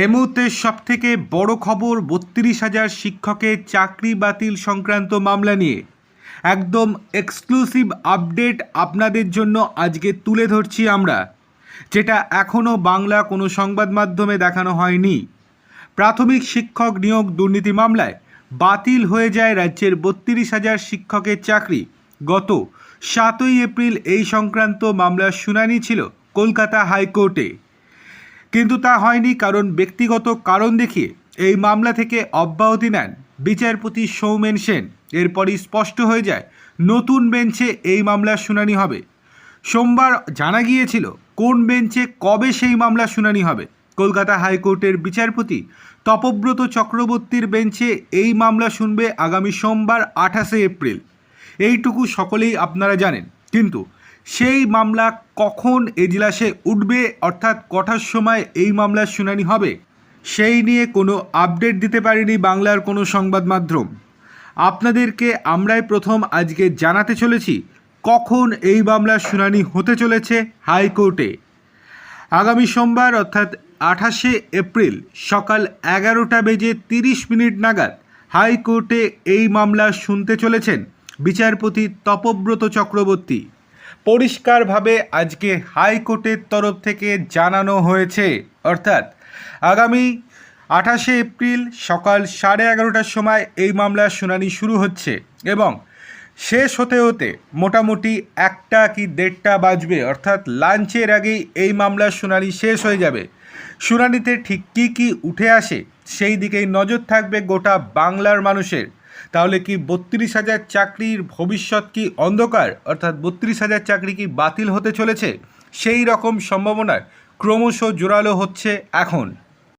এই মুহূর্তে সব থেকে বড় খবর বত্রিশ হাজার শিক্ষকের চাকরি বাতিল সংক্রান্ত মামলা নিয়ে। একদম এক্সক্লুসিভ আপডেট আপনাদের জন্য আজকে তুলে ধরছি আমরা, যেটা এখনও বাংলা কোনো সংবাদ মাধ্যমে দেখানো হয়নি। প্রাথমিক শিক্ষক নিয়োগ দুর্নীতি মামলায় বাতিল হয়ে যায় রাজ্যের বত্রিশ হাজার শিক্ষকের চাকরি। গত সাতই এপ্রিল এই সংক্রান্ত মামলার শুনানি ছিল কলকাতা হাইকোর্টে। কিন্তু তা হয়নি কারণ ব্যক্তিগত কারণ দেখিয়ে এই মামলা থেকে অব্যাহতি নেন বিচারপতি সৌমেন সেন। এরপরই স্পষ্ট হয়ে যায়, নতুন বেঞ্চে এই মামলার শুনানি হবে। সোমবার জানা গিয়েছিল কোন বেঞ্চে কবে সেই মামলার শুনানি হবে। কলকাতা হাইকোর্টের বিচারপতি তপব্রত চক্রবর্তীর বেঞ্চে এই মামলা শুনবে আগামী সোমবার আঠাশে এপ্রিল। এইটুকু সকলেই আপনারা জানেন। কিন্তু সেই মামলা কখন এজলাসে উঠবে অর্থাৎ কটার সময় এই মামলার শুনানি হবে, সেই নিয়ে কোনো আপডেট দিতে পারেনি বাংলার কোনো সংবাদ মাধ্যম। আপনাদেরকে আমরাই প্রথম আজকে জানাতে চলেছি কখন এই মামলার শুনানি হতে চলেছে হাইকোর্টে। আগামী সোমবার অর্থাৎ আঠাশে এপ্রিল সকাল এগারোটা বেজে তিরিশ মিনিট নাগাদ হাইকোর্টে এই মামলা শুনতে চলেছেন বিচারপতি তপব্রত চক্রবর্তী। পরিষ্কারভাবে আজকে হাইকোর্টের তরফ থেকে জানানো হয়েছে। অর্থাৎ আগামী আঠাশে এপ্রিল সকাল সাড়ে এগারোটার সময় এই মামলার শুনানি শুরু হচ্ছে এবং শেষ হতে হতে মোটামুটি একটা কি দেড়টা বাজবে, অর্থাৎ লাঞ্চের আগেই এই মামলার শুনানি শেষ হয়ে যাবে। শুনানিতে ঠিক কী কী উঠে আসে, সেই দিকেই নজর থাকবে গোটা বাংলার মানুষের। তাহলে কি বত্রিশ হাজার চাকরির ভবিষ্যৎ কি অন্ধকার, অর্থাৎ বত্রিশ হাজার চাকরি কি বাতিল হতে চলেছে? সেই রকম সম্ভাবনায় ক্রমশ জোরালো হচ্ছে এখন।